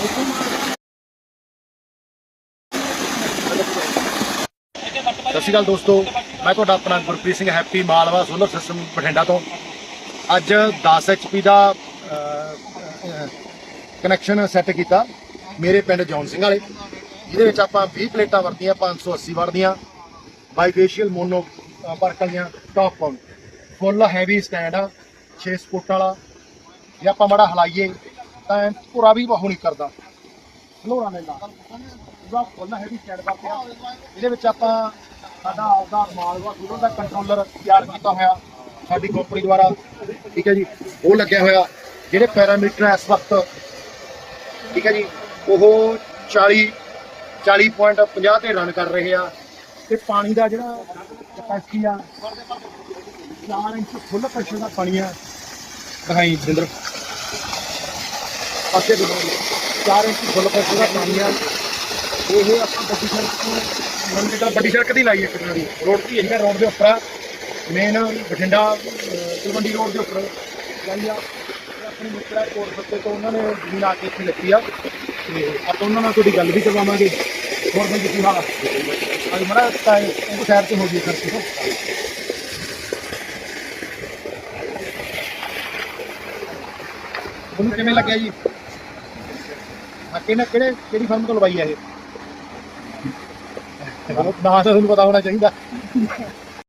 ਸਤਿ ਸ਼੍ਰੀ ਅਕਾਲ ਦੋਸਤੋ, ਮੈਂ ਤੁਹਾਡਾ ਆਪਣਾ Gurpreet Singh happy Malwa solar system Bathinda ਤੋਂ। ਅੱਜ 10 HP ਦਾ ਕਨੈਕਸ਼ਨ ਸੈੱਟ ਕੀਤਾ ਮੇਰੇ ਪਿੰਡ ਜੌਨ ਸਿੰਘ ਵਾਲੇ। ਜਿਹਦੇ ਵਿੱਚ ਆਪਾਂ 20 ਪਲੇਟਾਂ ਵਰਤੀਆਂ 580 ਵਾਟ ਦੀਆਂ ਬਾਈਫੇਸ਼ੀਅਲ ਮੋਨੋ ਵਰਕ ਵਾਲੀਆਂ ਟਾਪ ਪਾਉਣ ਫੁੱਲ ਹੈਵੀ ਸਟੈਂਡ ਆ 6 ਫੁੱਟ ਵਾਲਾ। ਜੇ ਆਪਾਂ ਮਾੜਾ ਹਲਾਈਏ ਤਾਂ ਐਨ ਪੂਰਾ ਵੀ ਬਹੁ ਨਹੀਂ ਕਰਦਾ। ਲੋੜਾ ਲੈਂਦਾ ਪੂਰਾ ਫੁੱਲ ਹੈਵੀ ਸਟੈਂਡ ਦਾ ਪਿਆ। ਇਹਦੇ ਵਿੱਚ ਆਪਾਂ ਸਾਡਾ ਆਪਦਾ ਮਾਲਵਾ ਸੂਰੋਂ ਦਾ ਕੰਟਰੋਲਰ ਤਿਆਰ ਕੀਤਾ ਹੋਇਆ ਸਾਡੀ ਕੰਪਨੀ ਦੁਆਰਾ। ਠੀਕ ਹੈ ਜੀ? ਉਹ ਲੱਗਿਆ ਹੋਇਆ, ਜਿਹੜੇ ਪੈਰਾਮੀਟਰ ਇਸ ਵਕਤ, ਠੀਕ ਹੈ ਜੀ? ਉਹ 40 40.50 ਤੇ ਰਨ ਕਰ ਰਹੇ ਆ। ਤੇ ਪਾਣੀ ਦਾ ਜਿਹੜਾ ਕਪੈਸਿਟੀ ਆ 4 ਇੰਚ ਫੁੱਲ ਪ੍ਰੈਸ਼ਰ ਦਾ ਪਾਣੀ ਆ। ਦਿਖਾਈ ਜਿੰਦਰ ਪਾਸੇ ਦੇ 4 ਇੰਚ ਫੁੱਲ ਪ੍ਰੈਸ਼ਰ ਦਾ ਪਾਣੀ ਆ। ਇਹ ਆਪਾਂ ਵੱਡੀ ਸੜਕ ਤੋਂ, ਮੰਨ ਕੇ ਵੱਡੀ ਸੜਕ ਦੀ ਲਾਈ ਹੈ ਕਿੰਨਾ ਦੀ ਰੋਡ ਦੀ ਇਹਦਾ ਰੋਡ ਦੇ ਉੱਪਰ ਆ। ਮੇਨ ਬਠਿੰਡਾ ਤਲਵੰਡੀ ਰੋਡ ਦੇ ਉੱਪਰ। ਲਾਈ ਆ। ਆਪਣੇ ਮਿੱਤਰਾ ਕੋਟ ਫੱਤੇ ਤੋਂ ਉਹਨਾਂ ਨੇ ਜ਼ਮੀਨ ਆ ਕੇ ਇੱਥੇ ਲੱਗੀ ਆ। ਤੇ ਆਪਾਂ ਉਹਨਾਂ ਨਾਲ ਤੁਹਾਡੀ ਗੱਲ ਵੀ ਕਰਵਾਵਾਂਗੇ। ਹੋਰ ਬੰਦੇ ਕੀ ਹਾਲ ਅੱਜ ਮੜਾ ਤਾਂ ਉਹ ਸ਼ਹਿਰ ਤੇ ਹੋ ਗਈ ਸਰ ਠੀਕ ਹੈ ਤੁਹਾਨੂੰ ਕਿਵੇਂ ਲੱਗਿਆ ਜੀ? ਕਿਹਨੇ ਕਿਹੜੇ ਕਿਹੜੀ ਫਰਮ ਤੋਂ ਲਵਾਈ ਆ ਇਹ? ਨਾ ਤਾਂ ਤੁਹਾਨੂੰ ਪਤਾ ਹੋਣਾ ਚਾਹੀਦਾ।